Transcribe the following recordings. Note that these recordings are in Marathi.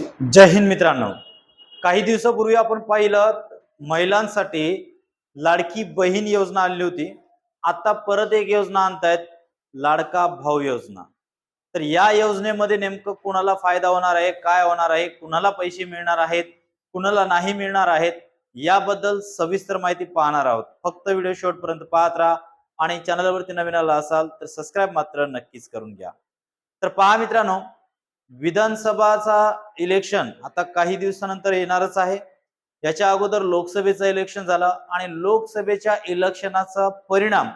जय हिंद मित्रांनो. काही दिवसापूर्वी आपण पाहिलं महिलांसाठी लाडकी बहीण योजना आणली होती. आता परत एक योजना आणतायत लाडका भाऊ योजना. तर या योजनेमध्ये नेमकं कुणाला फायदा होणार आहे काय होणार आहे कुणाला पैसे मिळणार आहेत कुणाला नाही मिळणार आहेत याबद्दल सविस्तर माहिती पाहणार आहोत. फक्त व्हिडिओ शेवटपर्यंत पाहत राहा आणि चॅनलवरती नवीन आला असाल तर सबस्क्राईब मात्र नक्कीच करून घ्या. तर पहा मित्रांनो विधानसभाचा इलेक्शन आता काही दिवसानंतर येणारच आहे. याच्या अगोदर लोकसभेचं इलेक्शन झालं आणि लोकसभेच्या इलेक्शनाचा परिणाम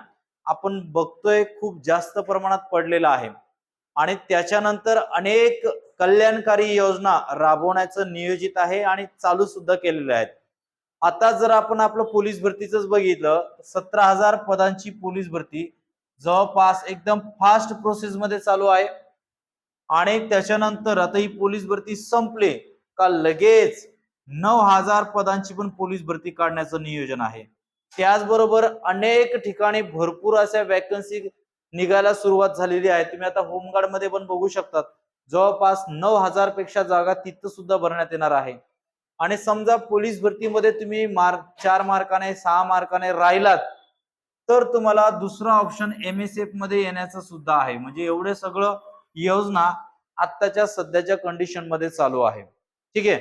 आपण बघतोय खूप जास्त प्रमाणात पडलेला आहे. आणि त्याच्यानंतर अनेक कल्याणकारी योजना राबवण्याचं नियोजित आहे आणि चालू सुद्धा केलेल्या आहेत. आता जर आपण आपलं पोलीस भरतीच बघितलं सतरा हजार पदांची पोलीस भरती जवळपास एकदम फास्ट प्रोसेस मध्ये चालू आहे. आणि त्याच्यानंतर आता ही पोलीस भरती संपली का लगेच नऊ हजार पदांची पण पोलीस भरती काढण्याचं नियोजन आहे. त्याचबरोबर अनेक ठिकाणी भरपूर अशा वॅकन्सी निघायला सुरुवात झालेली आहे. तुम्ही आता होमगार्डमध्ये पण बघू शकतात. जवळपास नऊ हजारपेक्षा जागा तिथं सुद्धा भरण्यात येणार आहे. आणि समजा पोलीस भरतीमध्ये तुम्ही मार्क चार मार्काने सहा मार्काने राहिलात तर तुम्हाला दुसरा ऑप्शन एम एस एफमध्ये येण्याचं सुद्धा आहे. म्हणजे एवढे सगळं योजना आत्ताच्या सध्याच्या कंडिशनमध्ये चालू आहे. ठीक आहे?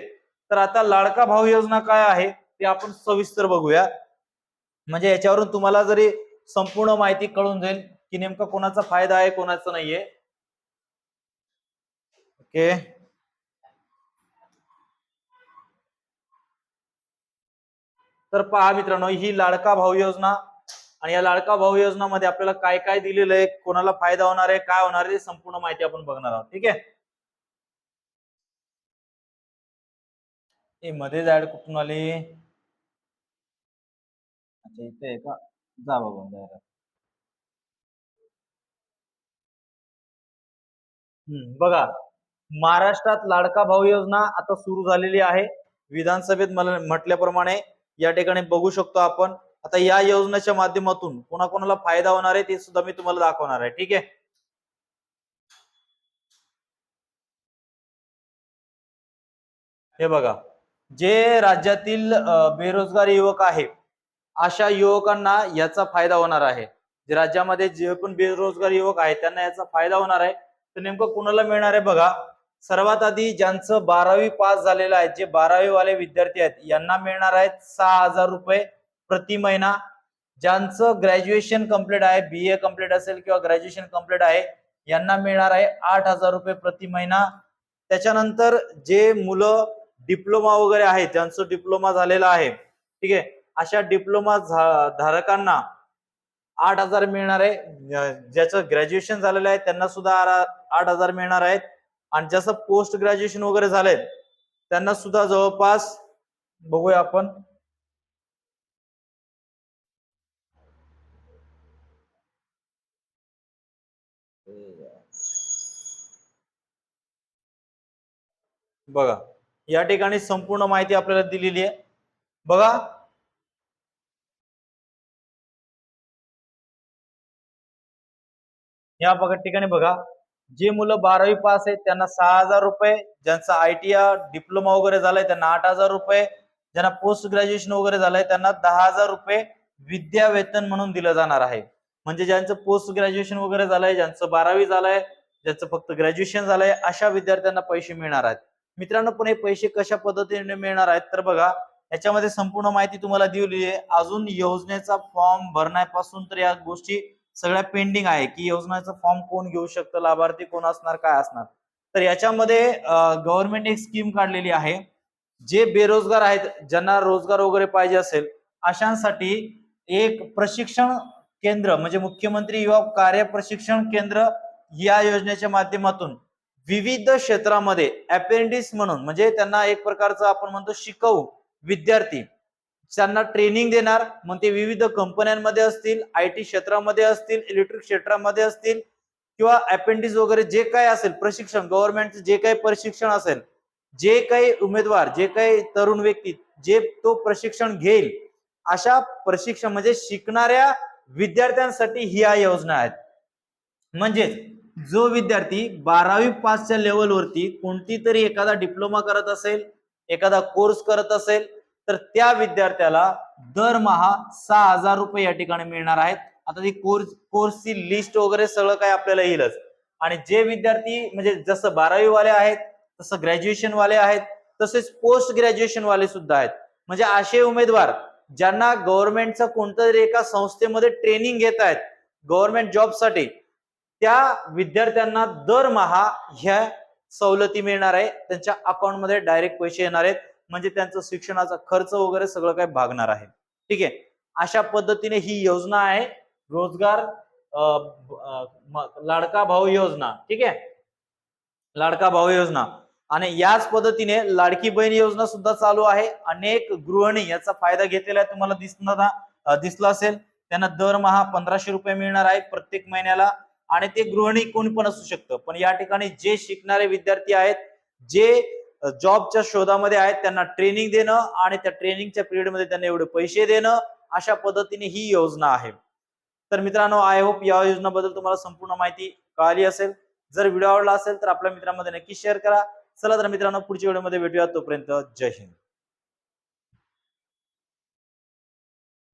तर आता लाडका भाऊ योजना काय आहे ते आपण सविस्तर बघूया. म्हणजे याच्यावरून तुम्हाला जरी संपूर्ण माहिती कळून जाईल की नेमका कोणाचा फायदा आहे कोणाचा नाहीये. ओके? तर पहा मित्रांनो ही लाडका भाऊ योजना आणि या लाडका भाऊ योजनामध्ये आपल्याला काय काय दिलेलं आहे कोणाला फायदा होणार आहे काय होणार आहे संपूर्ण माहिती आपण बघणार आहोत ठीक आहे? मध्ये ऍड कुठून आली? अच्छा इथे आहे का? जा बाबा हम्म बघा. महाराष्ट्रात लाडका भाऊ योजना आता सुरू झालेली आहे. विधानसभेत मला म्हटल्याप्रमाणे या ठिकाणी बघू शकतो आपण. आता या योजनेच्या माध्यमातून कोणाकोणाला फायदा होणार आहे ते सुद्धा मी तुम्हाला दाखवणार आहे. ठीक आहे? हे बघा. जे राज्यातील बेरोजगार युवक आहे अशा युवकांना याचा फायदा होणार आहे. जे राज्यामध्ये जे पण बेरोजगार युवक आहेत त्यांना याचा फायदा होणार आहे. तर नेमकं कुणाला मिळणार आहे बघा. सर्वात आधी ज्यांचं बारावी पास झालेलं आहे जे बारावी वाले विद्यार्थी आहेत यांना मिळणार आहेत सहा हजार रुपये. प्रति महिना ज्यांचं ग्रॅज्युएशन कंप्लीट आहे बी ए कंप्लीट असेल किंवा ग्रॅज्युएशन कंप्लीट आहे यांना मिळणार आहे आठ हजार रुपये प्रति महिना. त्याच्यानंतर जे मुलं डिप्लोमा वगैरे आहे ज्यांचं डिप्लोमा झालेला आहे ठीक आहे अशा डिप्लोमा धारकांना आठ हजार मिळणार आहे. ज्याचं ग्रॅज्युएशन झालेलं आहे त्यांना सुद्धा आठ हजार मिळणार आहेत. आणि ज्याचं पोस्ट ग्रॅज्युएशन वगैरे झालंय त्यांना सुद्धा जवळपास बघूया आपण. बघा या ठिकाणी संपूर्ण माहिती आपल्याला दिलेली आहे. बघा. या बघा ठिकाणी बघा. जे मुलं बारावी पास आहेत त्यांना सहा हजार रुपये ज्यांचा आयटीआय डिप्लोमा वगैरे झालाय त्यांना आठ हजार रुपये ज्यांना पोस्ट ग्रॅज्युएशन वगैरे झालंय त्यांना दहा हजार रुपये विद्या वेतन म्हणून दिलं जाणार आहे. म्हणजे ज्यांचं पोस्ट ग्रॅज्युएशन वगैरे झालंय ज्यांचं बारावी झालंय ज्यांचं फक्त ग्रॅज्युएशन झालंय अशा विद्यार्थ्यांना पैसे मिळणार आहेत. मित्रांनो पण हे पैसे कशा पद्धतीने मिळणार आहेत तर बघा याच्यामध्ये संपूर्ण माहिती तुम्हाला दिली आहे. अजून योजनेचा फॉर्म भरण्यापासून तर या गोष्टी सगळ्या पेंडिंग आहे की योजनेचा फॉर्म कोण घेऊ शकतं लाभार्थी कोण असणार काय असणार. तर याच्यामध्ये गव्हर्नमेंट एक स्कीम काढलेली आहे जे बेरोजगार आहेत ज्यांना रोजगार वगैरे पाहिजे असेल अशांसाठी एक प्रशिक्षण केंद्र म्हणजे मुख्यमंत्री युवा कार्य प्रशिक्षण केंद्र या योजनेच्या माध्यमातून विविध क्षेत्रामध्ये अपेंडिस म्हणून म्हणजे त्यांना एक प्रकारचं आपण म्हणतो शिकवू विद्यार्थी. त्यांना ट्रेनिंग देणार मग ते विविध कंपन्यांमध्ये असतील आय टी क्षेत्रामध्ये असतील इलेक्ट्रिक क्षेत्रामध्ये असतील किंवा अपेंडिस वगैरे जे काय असेल प्रशिक्षण गव्हर्नमेंटचं जे काही प्रशिक्षण असेल जे काही उमेदवार जे काही तरुण व्यक्ती जे तो प्रशिक्षण घेईल अशा प्रशिक्षण म्हणजे शिकणाऱ्या विद्यार्थ्यांसाठी ही योजना आहेत. म्हणजेच जो विद्यार्थी बारावी पासच्या लेवलवरती कोणती तरी एखादा डिप्लोमा करत असेल एखादा कोर्स करत असेल तर त्या विद्यार्थ्याला दरमहा सहा हजार रुपये या ठिकाणी मिळणार आहेत. आता ती कोर्स कोर्सची लिस्ट वगैरे सगळं काय आपल्याला येईलच. आणि जे विद्यार्थी म्हणजे जसं बारावी वाले आहेत तसं ग्रॅज्युएशन वाले आहेत तसेच पोस्ट ग्रॅज्युएशन वाले सुद्धा आहेत. म्हणजे असे उमेदवार ज्यांना गव्हर्नमेंटचं कोणतं तरी एका संस्थेमध्ये ट्रेनिंग घेत आहेत गव्हर्नमेंट जॉबसाठी त्या विद्यार्थ्यांना दरमहा ह्या सवलती मिळणार आहे. त्यांच्या अकाउंटमध्ये डायरेक्ट पैसे येणार आहेत. म्हणजे त्यांचं शिक्षणाचा खर्च वगैरे सगळं काही भागणार आहे. ठीक आहे? अशा पद्धतीने ही योजना आहे. रोजगार लाडका भाऊ योजना. ठीक आहे? लाडका भाऊ योजना. आणि याच पद्धतीने लाडकी बहीण योजना सुद्धा चालू आहे. अनेक गृहिणी याचा फायदा घेतलेला आहे. तुम्हाला दिसणार दिसला असेल त्यांना दरमहा पंधराशे रुपये मिळणार आहे प्रत्येक महिन्याला. आणि ते गृहिणी कोणी पण असू शकतं. पण या ठिकाणी जे शिकणारे विद्यार्थी आहेत जे जॉबच्या शोधामध्ये आहेत त्यांना ट्रेनिंग देणं आणि त्या ट्रेनिंगच्या पिरियडमध्ये त्यांना एवढे पैसे देणं अशा पद्धतीने ही योजना आहे. तर मित्रांनो आय होप या योजनाबद्दल तुम्हाला संपूर्ण माहिती कळाली असेल. जर व्हिडिओ आवडला असेल तर आपल्या मित्रांमध्ये नक्की शेअर करा. चला तर मित्रांनो पुढच्या व्हिडिओमध्ये भेटूया तोपर्यंत जय हिंद.